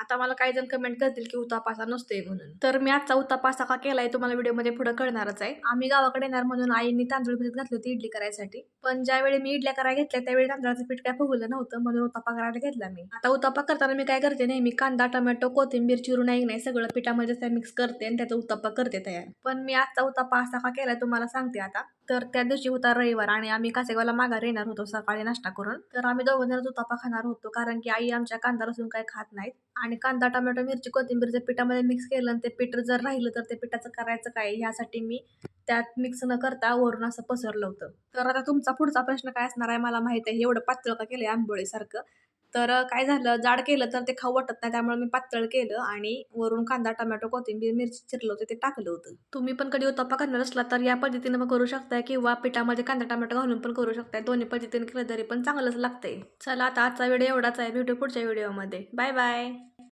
आता मला काही जण कमेंट करतील की उतापासा नसतोय म्हणून. तर मी आजचा उतापासा का केलाय तुम्हाला व्हिडिओमध्ये पुढे कळणारच आहे. आम्ही गावाकडे येणार म्हणून आईने तांदूळ भिजत घातली होती इडली करायसाठी. पण ज्यावेळी मी इडल्या करायला घेतल्या त्यावेळी तांदळाचं पीठ काय फुगलं नव्हतं. म्हणून उतापा करायला घेतला मी. आता उतापा करताना मी काय करते नेहमी कांदा टोमॅटो कोथिंबीर चिरून नाही नाही सगळं पिठामध्ये मिक्स करते आणि त्याचा उतापा करते तयार. पण मी आजचा उतापा असा का केलाय तुम्हाला सांगते आता. तर त्या दिवशी होता रविवार आणि आम्ही कासेगावला माघारी येणार होतो सकाळी नाश्ता करून. तर आम्ही दोघं जण उतापा खाणार होतो कारण की आई आमच्या कांदा लसूण काही खात नाहीत. आणि कांदा टोमॅटो मिरची कोथिंबीर जर पिठामध्ये मिक्स केलं आणि ते पीठ जर राहिलं तर ते पिठाचं करायचं काय? ह्यासाठी मी त्यात मिक्स न करता वरून असं पसरलं होतं. तर आता तुमचा पुढचा प्रश्न काय असणार आहे? मला माहिती आहे. एवढं पातळ का केलं आंबोळीसारखं? तर काय झालं? जाड केलं तर ते खाऊ वाटत नाही त्यामुळे मी पातळ केलं आणि वरून कांदा टोमॅटो कोथिंबीर मिरची चिरलं होतं ते टाकलं होतं. तुम्ही पण कधी उत्तप्पा करणार असला तर या पद्धतीनं पण करू शकताय किंवा पिठामध्ये कांदा टोमॅटो घालून पण करू शकताय. दोन्ही पद्धतीने केलं तरी पण चांगलंच लागतंय. चला आता आजचा व्हिडिओ एवढाच आहे. भेटू पुढच्या व्हिडिओमध्ये. Bye bye.